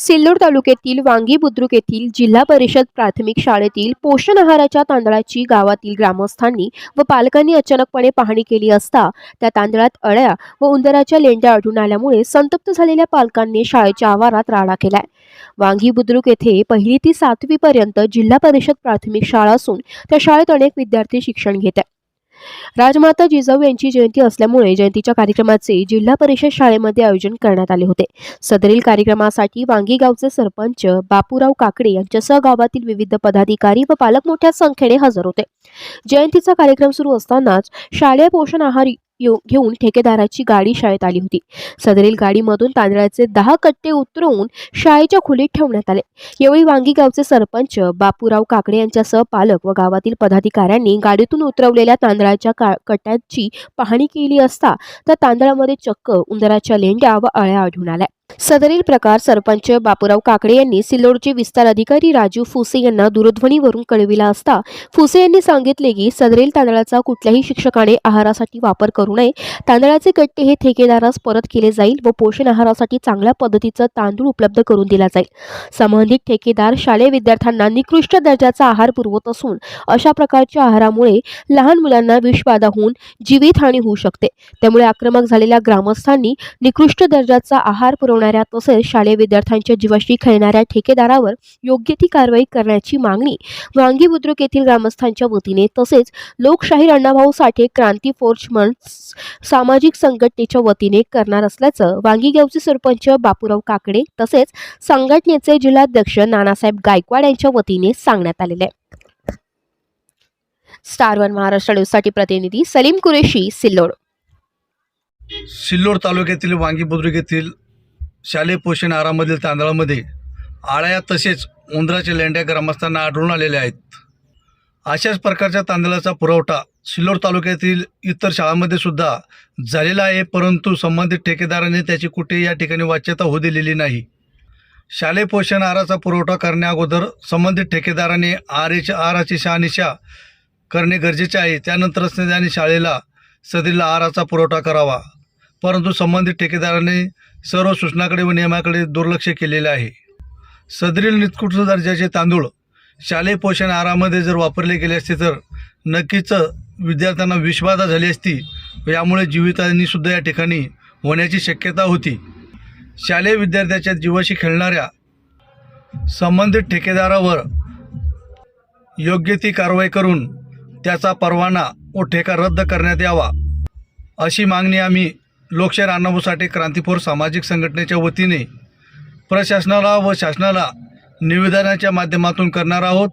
सिल्लोड तालुक्यातील वांगी बुद्रुक येथील जिल्हा परिषद प्राथमिक शाळेतील पोषण आहाराच्या तांदळाची गावातील ग्रामस्थांनी व पालकांनी अचानकपणे पाहणी केली असता त्या तांदळात अळ्या व उंदराच्या लेंड्या आढळून आल्यामुळे संतप्त झालेल्या पालकांनी शाळेच्या आवारात राडा केलाय. वांगी बुद्रुक येथे पहिली ती सातवी पर्यंत जिल्हा परिषद प्राथमिक शाळा असून त्या शाळेत अनेक विद्यार्थी शिक्षण घेत आहेत. राजमाता जिजाऊ यांची जयंती असल्यामुळे जयंतीच्या कार्यक्रमाचे जिल्हा परिषद शाळेमध्ये आयोजन करण्यात आले होते. सदरील कार्यक्रमासाठी वांगी गावचे सरपंच बापूराव काकडे यांच्यासह गावातील विविध पदाधिकारी व पालक मोठ्या संख्येने हजर होते. जयंतीचा कार्यक्रम सुरू असतानाच शालेय पोषण आहार घेऊन ठेकेदाराची गाडी शाळेत आली होती. सदरील गाडीमधून तांदळाचे दहा कट्टे उतरवून शाळेच्या खोलीत ठेवण्यात आले. यावेळी वांगी गावचे सरपंच बापूराव काकडे यांच्यासह पालक व गावातील पदाधिकाऱ्यांनी गाडीतून उतरवलेल्या तांदळाच्या का- कट्ट्याची पाहणी केली असता त्या तांदळामध्ये चक्क उंदराच्या लेंड्या व अळ्या आढळून आल्या. सदरील प्रकार सरपंच बापूराव काकडे यांनी सिल्लोडचे विस्तार अधिकारी राजू फुसे यांना दूरध्वनीवरून कळविला असता फुसे यांनी सांगितले की सदरील तांदळाचा कुठल्याही शिक्षकाने आहारासाठी वापर करू नये. तांदळाचे कट्टे हे ठेकेदारास परत केले जाईल व पोषण आहारासाठी चांगल्या पद्धतीचं तांदूळ उपलब्ध करून दिला जाईल. संबंधित ठेकेदार शालेय विद्यार्थ्यांना निकृष्ट दर्जाचा आहार पुरवत असून अशा प्रकारच्या आहारामुळे लहान मुलांना विषबाधा होऊन जीवितहानी होऊ शकते. त्यामुळे आक्रमक झालेल्या ग्रामस्थांनी निकृष्ट दर्जाचा आहार करणाऱ्या तसेच शालेय विद्यार्थ्यांच्या जीवाशी खेळणाऱ्या ठेकेदारावर योग्य ती कारवाई करण्याची मागणी वांगी बुद्रुक येथील ग्रामस्थांच्या वतीने तसेच लोकशाहीर अण्णाभाऊ साठे क्रांती फोर्च म्हण सामाजिक संघटनेच्या वतीने करणार असल्याचं वांगी गावचे सरपंच बापूराव काकडे तसेच संघटनेचे जिल्हाध्यक्ष नानासाहेब गायकवाड यांच्या वतीने सांगण्यात आलेले आहे. स्टार वन महाराष्ट्र न्यूजसाठी प्रतिनिधी सलीम कुरेशी सिल्लोड. सिल्लोड तालुक्यातील वांगी बुद्रुक येथील शालेय पोषण आहारामधील तांदळामध्ये आळ्या तसेच उंदराच्या लेंड्या ग्रामस्थांना आढळून आलेल्या आहेत. अशाच प्रकारच्या तांदळाचा पुरवठा सिल्लोड तालुक्यातील इतर शाळांमध्ये सुद्धा झालेला आहे परंतु संबंधित ठेकेदाराने त्याची कुठेही या ठिकाणी वाच्यता होऊ दिलेली नाही. शालेय पोषण आहाराचा पुरवठा करण्याअगोदर संबंधित ठेकेदाराने आहाराची आहाराची शहानिशा करणे गरजेचे आहे. त्यानंतरच त्याने शाळेला सदरीला आहाराचा पुरवठा करावा. परंतु संबंधित ठेकेदाराने सर्व सूचनाकडे व नियमाकडे दुर्लक्ष केलेले आहे. सदरील निकृष्ट दर्जाचे तांदूळ शालेय पोषण आहारामध्ये जर वापरले गेले असते तर नक्कीच विद्यार्थ्यांना विषबाधा झाली असती यामुळे जीवितांनीसुद्धा या ठिकाणी होण्याची शक्यता होती. शालेय विद्यार्थ्याच्या जीवाशी खेळणाऱ्या संबंधित ठेकेदारावर योग्य ती कारवाई करून त्याचा परवाना व ठेका रद्द करण्यात यावा अशी मागणी आम्ही लोकशाहीर अण्णाभाऊसाठी क्रांतीपूर सामाजिक संघटनेच्या वतीने प्रशासनाला व शासनाला निवेदनाच्या माध्यमातून करणार आहोत.